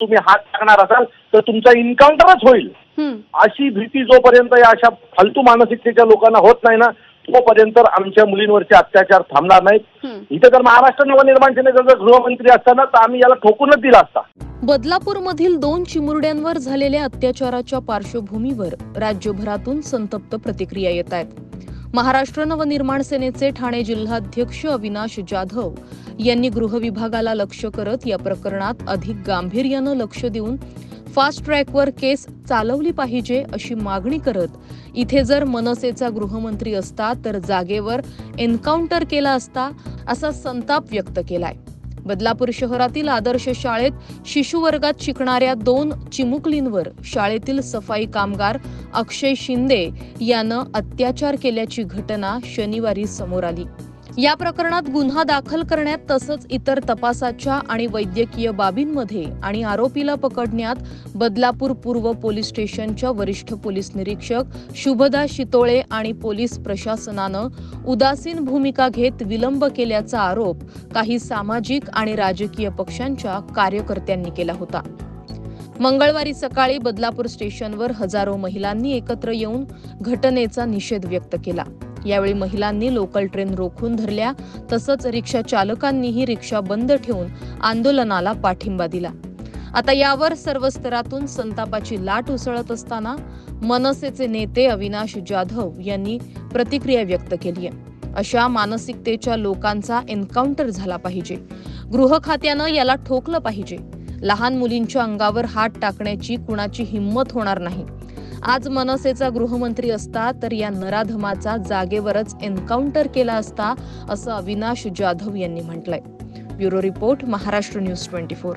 तुम्ही हात टाकणार असाल तर तुमचा इन्काउंटरच होईल. अशी भीती जोपर्यंत या अशा फालतू मानसिकतेच्या लोकांना होत नाही ना तोपर्यंत आमच्या मुलींवरचे अत्याचार थांबणार नाहीत. इथे तर महाराष्ट्र नवनिर्माण सेनेचा जर गृहमंत्री असताना तर आम्ही याला ठोकूनच दिला असता बदलापूरमधील दोन चिमुरड्यांवर झालेल्या अत्याचाराच्या पार्श्वभूमीवर राज्यभरातून संतप्त प्रतिक्रिया येत आहेत महाराष्ट्र नवनिर्माण सेनेचे ठाणे जिल्हाध्यक्ष अविनाश जाधव यांनी गृह विभागाला लक्ष करत या प्रकरणात अधिक गांभीर्यानं लक्ष देऊन फास्ट ट्रॅकवर केस चालवली पाहिजे अशी मागणी करत इथे जर मनसेचा गृहमंत्री असता तर जागेवर एन्काउंटर केला असता असा संताप व्यक्त केलाय. बदलापूर शहरातील आदर्श शाळेत शिशुवर्गात शिकणाऱ्या दोन चिमुकलींवर शाळेतील सफाई कामगार अक्षय शिंदे यानं अत्याचार केल्याची घटना शनिवारी समोर आली. या प्रकरणात गुन्हा दाखल करण्यात तसंच इतर तपासाच्या आणि वैद्यकीय बाबींमध्ये आणि आरोपीला पकडण्यात बदलापूर पूर्व पोलीस स्टेशनच्या वरिष्ठ पोलीस निरीक्षक शुभदा शितोळे आणि पोलीस प्रशासनानं उदासीन भूमिका घेत विलंब केल्याचा आरोप काही सामाजिक आणि राजकीय पक्षांच्या कार्यकर्त्यांनी केला होता. मंगळवारी सकाळी बदलापूर स्टेशनवर हजारो महिलांनी एकत्र येऊन घटनेचा निषेध व्यक्त केला. यावेळी महिलांनी लोकल ट्रेन रोखून धरल्या. तसंच रिक्षा चालकांनीही रिक्षा बंद ठेवून आंदोलनाला पाठिंबा दिला. आता यावर सर्व स्तरातून संतापाची लाट उसळत असताना मनसेचे नेते अविनाश जाधव यांनी प्रतिक्रिया व्यक्त केली आहे. अशा मानसिकतेच्या लोकांचा एन्काउंटर झाला पाहिजे. गृह खात्यानं याला ठोकलं पाहिजे. लहान मुलींच्या अंगावर हात टाकण्याची कुणाची हिंमत होणार नाही. आज मनसेचा गृहमंत्री असता तर या नराधमाचा जागेवरच एन्काउंटर केला असता असं अविनाश जाधव यांनी म्हटलंय. Bureau report Maharashtra news twenty four.